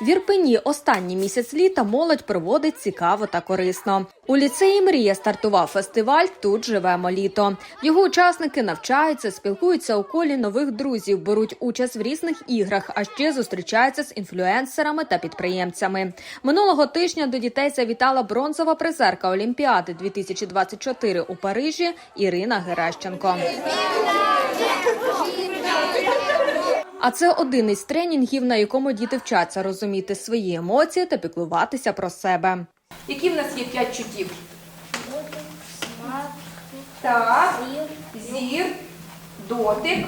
В Ірпені останній місяць літа молодь проводить цікаво та корисно. У ліцеї Мрія стартував фестиваль Тут живемо літо. Його учасники навчаються, спілкуються у колі нових друзів, беруть участь в різних іграх, а ще зустрічаються з інфлюенсерами та підприємцями. Минулого тижня до дітей завітала бронзова призерка Олімпіади 2024 у Парижі Ірина Геращенко. А це один із тренінгів, на якому діти вчаться розуміти свої емоції та піклуватися про себе. Які в нас є п'ять чуттів? Так, зір, дотик,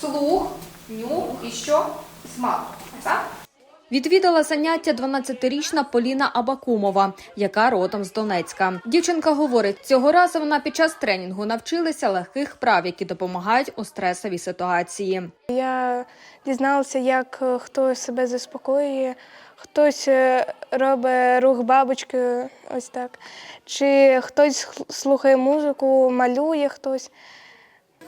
слух, нюх і що? Смак. Так? Відвідала заняття 12-річна Поліна Абакумова, яка родом з Донецька. Дівчинка говорить, цього разу вона під час тренінгу навчилася легких прав, які допомагають у стресовій ситуації. Я дізналася, як е, хтось себе заспокоює, хтось е, робить рух бабочки, ось так. Чи хтось слухає музику, малює хтось.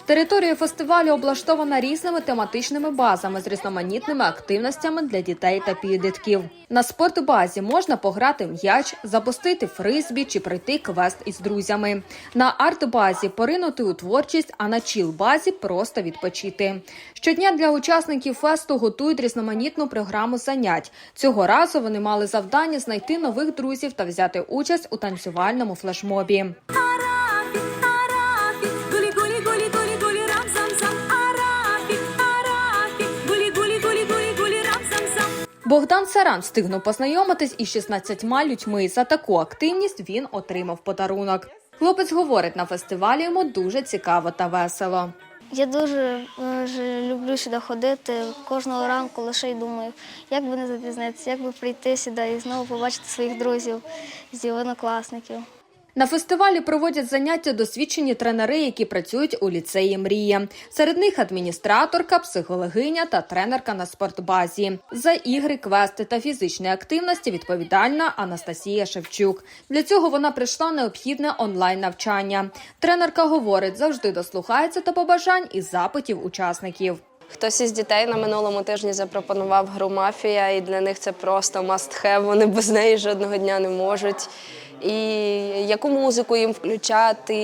Територія фестивалю облаштована різними тематичними базами з різноманітними активностями для дітей та підлітків. На спортбазі можна пограти м'яч, запустити фризбі чи пройти квест із друзями. На артбазі поринути у творчість, а на чіл-базі просто відпочити. Щодня для учасників фесту готують різноманітну програму занять. Цього разу вони мали завдання знайти нових друзів та взяти участь у танцювальному флешмобі. Богдан Саран встигнув познайомитись із 16 людьми. За таку активність він отримав подарунок. Хлопець говорить, на фестивалі йому дуже цікаво та весело. Я дуже, дуже люблю сюди ходити. Кожного ранку лише й думаю, як би не запізнитися, як би прийти сюди і знову побачити своїх друзів з однокласників. На фестивалі проводять заняття досвідчені тренери, які працюють у ліцеї Мрія. Серед них адміністраторка, психологиня та тренерка на спортбазі. За ігри, квести та фізичні активності відповідальна Анастасія Шевчук. Для цього вона прийшла необхідне онлайн навчання. Тренерка говорить, завжди дослухається до побажань і запитів учасників. Хтось із дітей на минулому тижні запропонував гру мафія, і для них це просто must have, Вони без неї жодного дня не можуть. І яку музику їм включати,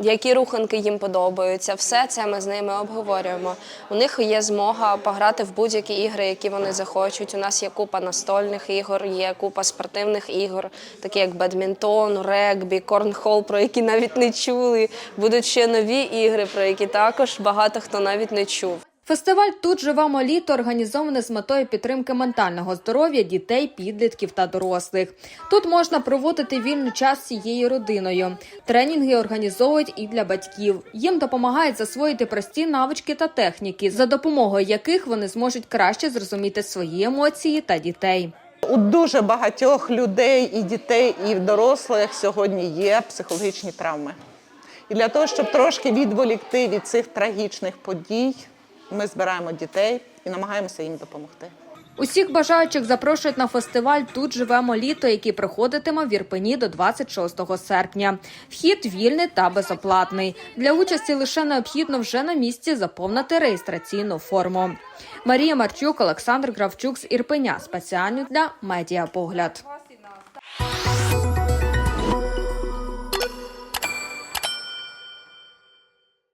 які руханки їм подобаються, все це ми з ними обговорюємо. У них є змога пограти в будь-які ігри, які вони захочуть. У нас є купа настольних ігор, є купа спортивних ігор, такі як бадмінтон, регбі, корнхол, про які навіть не чули. Будуть ще нові ігри, про які також багато хто навіть не чув. Фестиваль Тут живемо літо організований з метою підтримки ментального здоров'я дітей, підлітків та дорослих. Тут можна проводити вільний час всією родиною. Тренінги організовують і для батьків. Їм допомагають засвоїти прості навички та техніки, за допомогою яких вони зможуть краще зрозуміти свої емоції та дітей. У дуже багатьох людей і дітей, і дорослих сьогодні є психологічні травми. І для того, щоб трошки відволікти від цих трагічних подій, ми збираємо дітей і намагаємося їм допомогти. Усіх бажаючих запрошують на фестиваль Тут живемо літо, який проходитиме в Ірпені до 26 серпня. Вхід вільний та безоплатний. Для участі лише необхідно вже на місці заповнити реєстраційну форму. Марія Марчук, Олександр Кравчук з Ірпеня спеціально для медіапогляд.